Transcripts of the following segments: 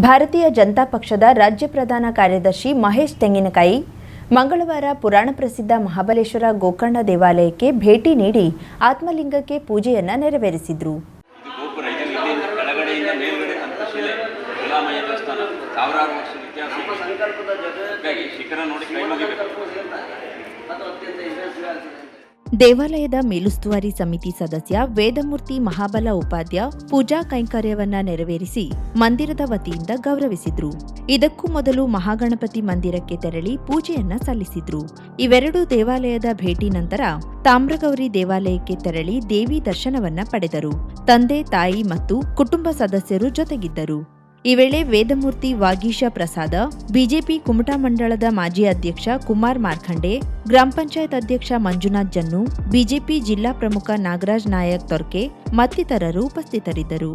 ಭಾರತೀಯ ಜನತಾ ಪಕ್ಷದ ರಾಜ್ಯ ಪ್ರಧಾನ ಕಾರ್ಯದರ್ಶಿ ಮಹೇಶ್ ತೆಂಗಿನಕಾಯಿ ಮಂಗಳವಾರ ಪುರಾಣ ಪ್ರಸಿದ್ಧ ಮಹಾಬಲೇಶ್ವರ ಗೋಕರ್ಣ ದೇವಾಲಯಕ್ಕೆ ಭೇಟಿ ನೀಡಿ ಆತ್ಮಲಿಂಗಕ್ಕೆ ಪೂಜೆಯನ್ನ ನೆರವೇರಿಸಿದ್ರು. ಶಿಖರ ನೋಡಿ ದೇವಾಲಯದ ಮೇಲುಸ್ತುವಾರಿ ಸಮಿತಿ ಸದಸ್ಯ ವೇದಮೂರ್ತಿ ಮಹಾಬಲ ಉಪಾಧ್ಯ ಪೂಜಾ ಕೈಂಕರ್ಯವನ್ನ ನೆರವೇರಿಸಿ ಮಂದಿರದ ವತಿಯಿಂದ ಗೌರವಿಸಿದ್ರು. ಇದಕ್ಕೂ ಮೊದಲು ಮಹಾಗಣಪತಿ ಮಂದಿರಕ್ಕೆ ತೆರಳಿ ಪೂಜೆಯನ್ನ ಸಲ್ಲಿಸಿದ್ರು. ಇವೆರಡೂ ದೇವಾಲಯದ ಭೇಟಿ ನಂತರ ತಾಮ್ರಗೌರಿ ದೇವಾಲಯಕ್ಕೆ ತೆರಳಿ ದೇವಿ ದರ್ಶನವನ್ನ ಪಡೆದರು. ತಂದೆ, ತಾಯಿ ಮತ್ತು ಕುಟುಂಬ ಸದಸ್ಯರು ಜೊತೆಗಿದ್ದರು. ಈ ವೇಳೆ ವೇದಮೂರ್ತಿ ವಾಗೀಶ ಪ್ರಸಾದ, ಬಿಜೆಪಿ ಕುಮಟಾ ಮಂಡಳದ ಮಾಜಿ ಅಧ್ಯಕ್ಷ ಕುಮಾರ್ ಮಾರ್ಖಂಡೆ ಗ್ರಾಮ ಪಂಚಾಯತ್ ಅಧ್ಯಕ್ಷ ಮಂಜುನಾಥ್ ಜನ್ನು, ಬಿಜೆಪಿ ಜಿಲ್ಲಾ ಪ್ರಮುಖ ನಾಗರಾಜ್ ನಾಯಕ್ ತೊರ್ಕೆ ಮತ್ತಿತರರು ಉಪಸ್ಥಿತರಿದ್ದರು.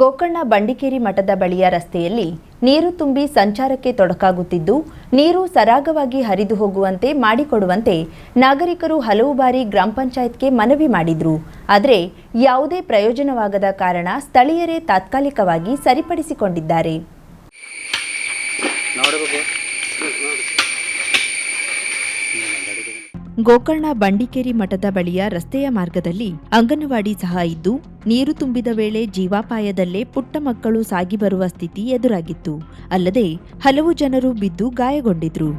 ಗೋಕರ್ಣ ಬಂಡಿಕೇರಿ ಮಠದ ಬಳಿಯ ರಸ್ತೆಯಲ್ಲಿ ನೀರು ತುಂಬಿ ಸಂಚಾರಕ್ಕೆ ತೊಡಕಾಗುತ್ತಿದ್ದು, ನೀರು ಸರಾಗವಾಗಿ ಹರಿದು ಹೋಗುವಂತೆ ಮಾಡಿಕೊಡುವಂತೆ ನಾಗರಿಕರು ಹಲವು ಬಾರಿ ಗ್ರಾಮ ಪಂಚಾಯತ್ಗೆ ಮನವಿ ಮಾಡಿದ್ರು. ಆದರೆ ಯಾವುದೇ ಪ್ರಯೋಜನವಾಗದ ಕಾರಣ ಸ್ಥಳೀಯರೇ ತಾತ್ಕಾಲಿಕವಾಗಿ ಸರಿಪಡಿಸಿಕೊಂಡಿದ್ದಾರೆ. ಗೋಕರ್ಣ ಬಂಡಿಕೇರಿ ಮಠದ ಬಳಿಯ ರಸ್ತೆಯ ಮಾರ್ಗದಲ್ಲಿ ಅಂಗನವಾಡಿ ಸಹ ಇದ್ದು, ನೀರು ತುಂಬಿದ ವೇಳೆ ಜೀವಾಪಾಯದಲ್ಲೇ ಪುಟ್ಟ ಮಕ್ಕಳು ಸಾಗಿ ಬರುವ ಸ್ಥಿತಿ ಎದುರಾಗಿತ್ತು. ಅಲ್ಲದೆ ಹಲವು ಜನರು ಬಿದ್ದು ಗಾಯಗೊಂಡಿದ್ರು.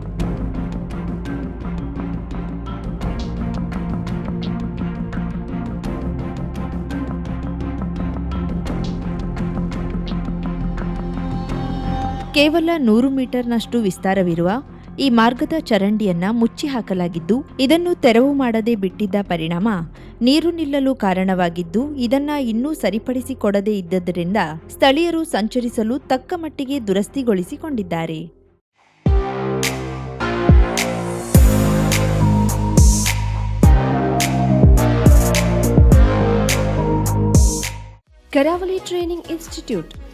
ಕೇವಲ ನೂರು ಮೀಟರ್ನಷ್ಟು ವಿಸ್ತಾರವಿರುವ ಈ ಮಾರ್ಗದ ಚರಂಡಿಯನ್ನ ಮುಚ್ಚಿ ಹಾಕಲಾಗಿದ್ದು ಇದನ್ನು ತೆರವು ಮಾಡದೆ ಬಿಟ್ಟಿದ್ದ ಪರಿಣಾಮ ನೀರು ನಿಲ್ಲಲು ಕಾರಣವಾಗಿದ್ದು, ಇದನ್ನ ಇನ್ನೂ ಸರಿಪಡಿಸಿಕೊಡದೇ ಇದ್ದದರಿಂದ ಸ್ಥಳೀಯರು ಸಂಚರಿಸಲು ತಕ್ಕ ಮಟ್ಟಿಗೆ ದುರಸ್ತಿಗೊಳಿಸಿಕೊಂಡಿದ್ದಾರೆ. Karavali training institute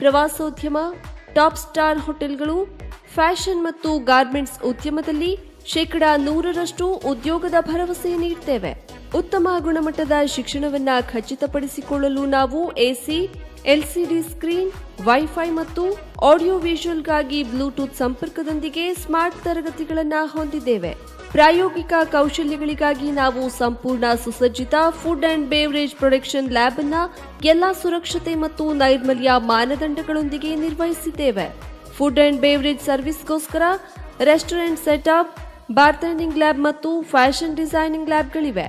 ಪ್ರವಾಸೋದ್ಯಮ ಟಾಪ್ ಸ್ಟಾರ್ ಹೋಟೆಲ್ಗಳು ಫ್ಯಾಷನ್ ಮತ್ತು ಗಾರ್ಮೆಂಟ್ಸ್ ಉದ್ಯಮದಲ್ಲಿ ಶೇಕಡಾ ನೂರರಷ್ಟು ಉದ್ಯೋಗದ ಭರವಸೆ ನೀಡ್ತೇವೆ. ಉತ್ತಮ ಗುಣಮಟ್ಟದ ಶಿಕ್ಷಣವನ್ನ ಖಚಿತಪಡಿಸಿಕೊಳ್ಳಲು ನಾವು ಎಸಿ, ಎಲ್ಸಿಡಿ ಸ್ಕ್ರೀನ್, ವೈಫೈ ಮತ್ತು ಆಡಿಯೋ ವಿಷುವಲ್ಗಾಗಿ ಬ್ಲೂಟೂತ್ ಸಂಪರ್ಕದೊಂದಿಗೆ ಸ್ಮಾರ್ಟ್ ತರಗತಿಗಳನ್ನು ಹೊಂದಿದ್ದೇವೆ. ಪ್ರಾಯೋಗಿಕ ಕೌಶಲ್ಯಗಳಿಗಾಗಿ ನಾವು ಸಂಪೂರ್ಣ ಸುಸಜ್ಜಿತ food and beverage production lab ಅನ್ನ ಎಲ್ಲಾ ಸುರಕ್ಷತೆ ಮತ್ತು ನೈರ್ಮಲ್ಯ ಮಾನದಂಡಗಳೊಂದಿಗೆ ನಿರ್ವಹಿಸಿದ್ದೇವೆ. ಫುಡ್ ಅಂಡ್ ಬೇವರೇಜ್ ಸರ್ವಿಸ್ಗೋಸ್ಕರ ರೆಸ್ಟೋರೆಂಟ್ ಸೆಟಪ್, ಬಾರ್ಟೆಂಡಿಂಗ್ ಲ್ಯಾಬ್ ಮತ್ತು ಫ್ಯಾಷನ್ ಡಿಸೈನಿಂಗ್ ಲ್ಯಾಬ್ಗಳಿವೆ.